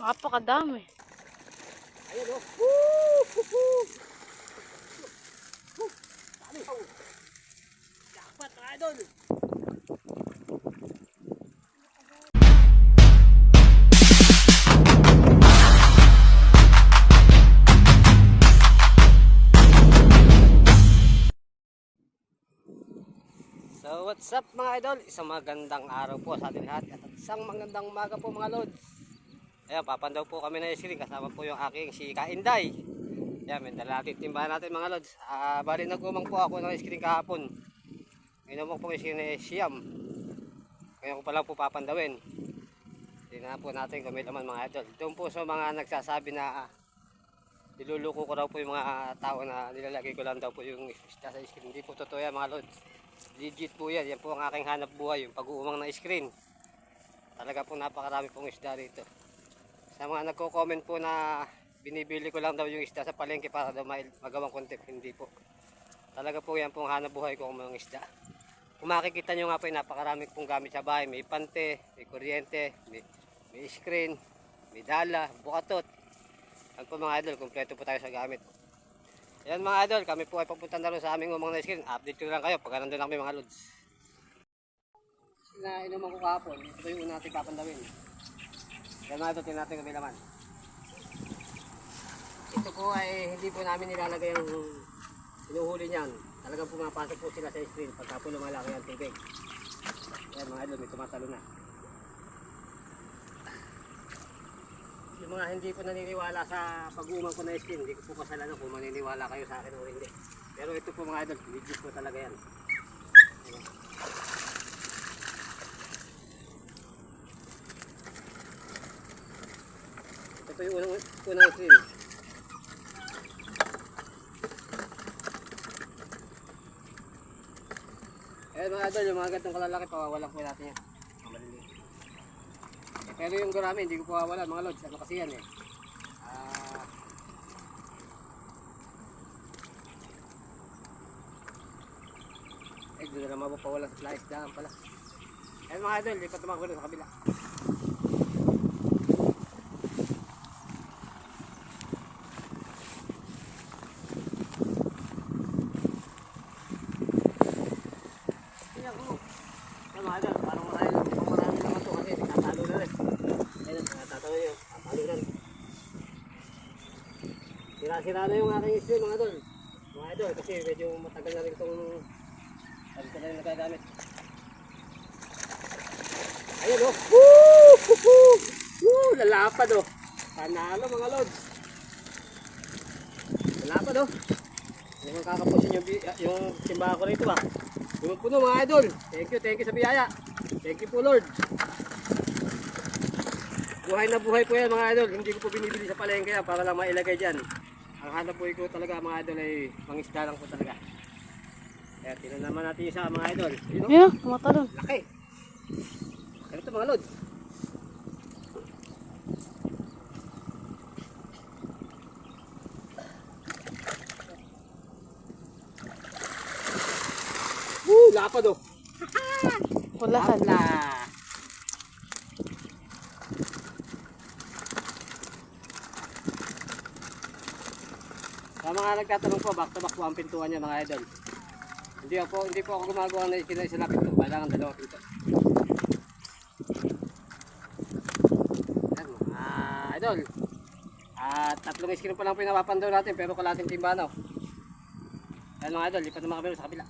Napakadami. Ayan o. Woo! Dami. Dapat mga idol. So what's up mga idol? Isang magandang araw po sa atin lahat at isang magandang umaga po mga lods. Ayan, papandaw po kami na screen kasama po yung aking si Kainday. Ayan, may dala natin timbahan natin mga lods. Ah, bali nagumang po ako ng screen kahapon. Inumang po screen ni Siam. Ngayon ko pa lang po papandawin. Tingnan po natin kung may laman mga idol. Doon po sa mga nagsasabi na ah, niluluko ko raw po yung mga tao na nilalagay ko lang daw po yung sa screen. Hindi po totoo yan mga lods. Legit po yan. Yan po ang aking hanap buhay. Yung pag-uumang na screen. Talaga po napakarami pong isda rito. Sa mga nagko-comment po na binibili ko lang daw yung isda sa palengke para daw ma- magawang content. Hindi po. Talaga po yan pong hanap buhay ko kung mga isda. Kung makikita nyo nga po, eh, napakarami pong gamit sa bahay. May pante, may kuryente, may, may screen, may dala, bukatot. Yan po mga idol, kompleto po tayo sa gamit. Yan mga idol, kami po ay papunta na rin sa aming umang na screen. Update ko lang kayo pag nandun na kami mga lods. Na inuman ko kahapon, ito yung una natin papandawin. Yan mga idol, tingnan natin kung may laman. Ito po ay hindi po namin nilalagay ang inuhuli niyan. Talagang pumapasok po sila sa screen pagka po lumalaki ang tubig. Yan mga idol, may tumatalo na. Yung mga hindi po naniniwala sa pag-uumang ko na screen, hindi ko po kasalanan kung maniniwala kayo sa akin o hindi. Pero ito po mga idol, legit po talaga yan. Ayan. Po yung unang, unang screen. Eh mga idol, yung mga gantong kalalaki, pawawalan po natin yan. Pero yung gurami, hindi ko pawawalan mga lods. Ano kasi yan eh. Ah... eh, doon na lang mapapawalan sa flies daan pala. Eh mga idol, lipat naman ko rin sa kabila. Tingnan ko. Yan mga idol, parang marami lang, parang marami naman to kasi nagtatalo na rin. Ayun, nagtatalo yun, tatalo na rin. Sira-sira na yung aking issue mga idol. Mga idol, kasi medyo matagal na rin itong sabi ko na rin nagagamit. Ayun oh. Woo! Woo! Woo! Lalapad oh. Panalo mga lods. Lalapad oh. Hindi mo kakapusin yung, bi- yung simbahan ko rito ba. Yung puno mga idol. Thank you, thank you sa biyaya. Thank you po Lord. Buhay na buhay po yan mga idol. Hindi ko po binibili sa palengke yan para lang mailagay dyan. Ang hanap po ko talaga mga idol ay mangisda lang po talaga. Kaya tinan naman natin yung sa mga idol. Yun oh. Ayan, tumatalon. Laki. Ano ito mga lods? Woo! Lapad oh. Wala ka. Mga nagtatanong po, back to back po ang pintuan niya mga idol. Hindi ako, hindi po ako gumagawa sa lapit ko. Kailangan dalawa pinto. Yan mga idol. At tatlong screen pa lang po yung napapandaw natin pero kalating timba no. Yan mga idol, lipat naman kami sa kabila.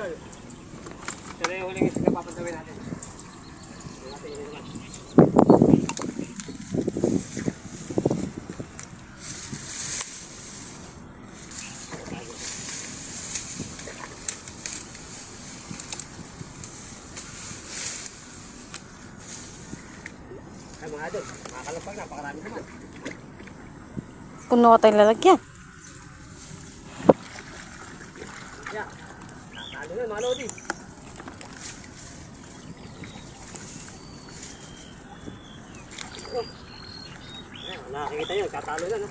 Idol. Pero yung huling isang kapapagawin natin. Ay mga idol, makakalapag, napakarami naman. Puno ka tayong lalagyan. Mga lodi. Oh. Ayan, nakakita nyo, katalo na no.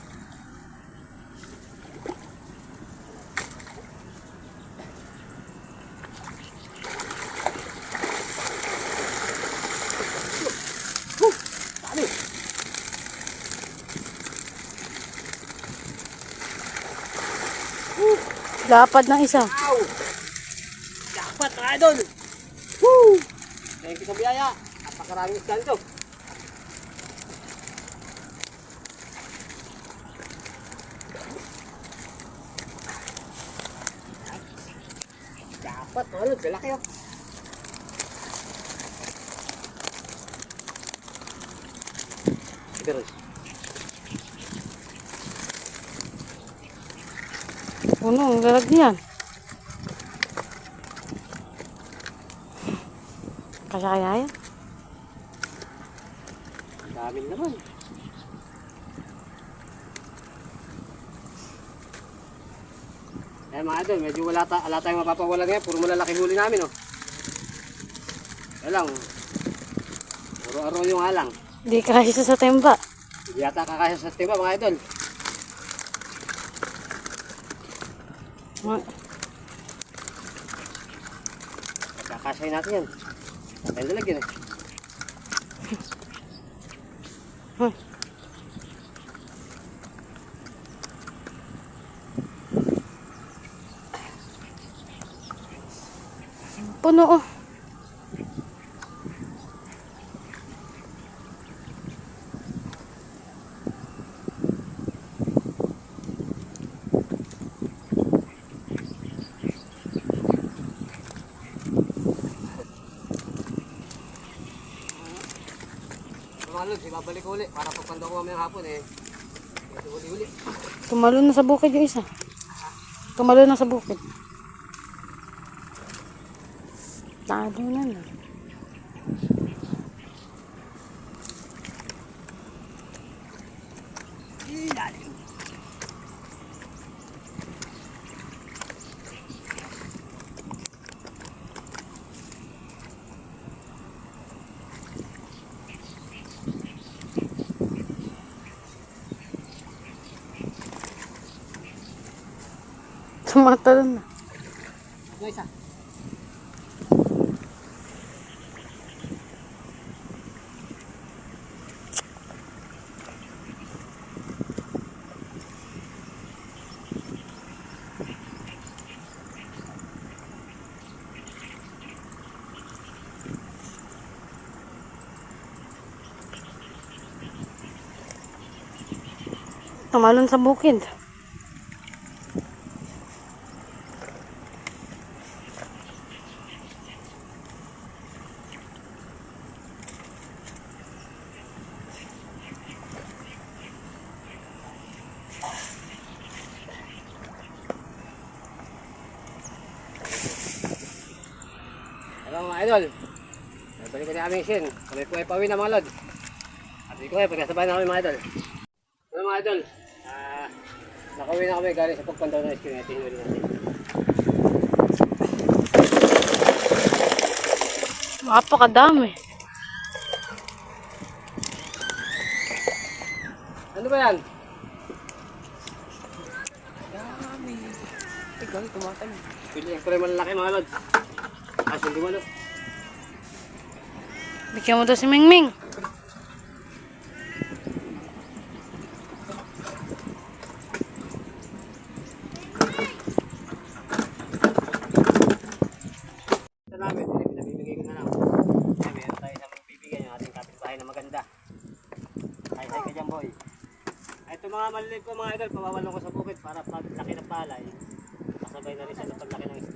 Woo! Dami! Lapad ng isa. Ow! Thank you sa biyaya. Napakaraming isda nito. Dapat idol, galaki oh. Sige, Ros. Puno ang lalagyan. Kasya kaya yan? Ang dami naman. Eh mga idol, medyo wala, ta wala tayong mapapawala ngayon. Puro malalaki huli namin oh. Kaya lang, puro aro yung halang. Hindi kasya sa temba. Hindi yata kakasya sa timba mga idol. Kakasyahin natin yan. Tayo nalagyan eh. Hmm. Puno oh. Lods, ibabalik ko ulit para pagpando ko mamayang hapon eh. Uli-uli. Tumalo na sa bukid yung isa. Tumalo na sa bukid. Talo na na. Tumatalo na. Yung isa. Tumalon sa bukid. Hello mga idol. Balik ko na aming sin. Kami po ay pauwi na mga lod. At ko ay pagkasabay na kami mga idol. Ano mga idol? Ah, nakauwi na kami galing sa pagpandaw ng. Ito yung huli natin. Napakadami. Ano ba yan? Ikaw, tumatalo. Pilihan ko rin malalaki mga lod. Hindi mo no? Bigyan mo daw si Mingming. Pinabibigay ko na lang. Meron tayo sa magbibigay yung ating kapitbahay na maganda. Hi ka dyan, boy. Mga maliliit ko mga idol, pawawalong ko sa bukid para pag laki ng palay, kasabay na rin ng paglaki ng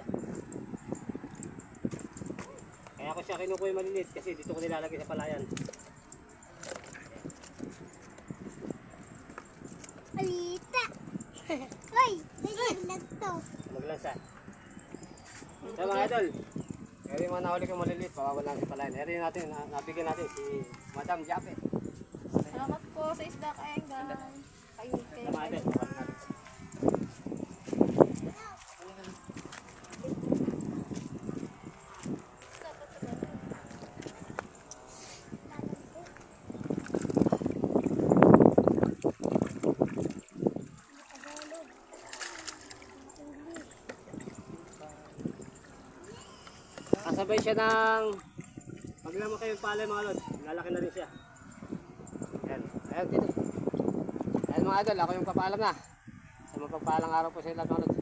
siya, kinukuha yung maliliit kasi dito ko nilalagay sa palayan. Malita! Uy! Naglag to! Maglansa. Sa mga idol, kaya yung mga nahuli kong maliliit, pawawalan natin palayan. Kaya natin, na, napigyan natin si Madam Jape. Salamat po sa isda kayang guys. Kayo kayo. Salamat. Nagbay siya ng... Pag naman kayo palay mga lods, lalaki na rin siya. Ayan, ayan dito. Ayan mga idol, ako yung papaalam na. Sa mapagpalang araw po sa lahat mga lods.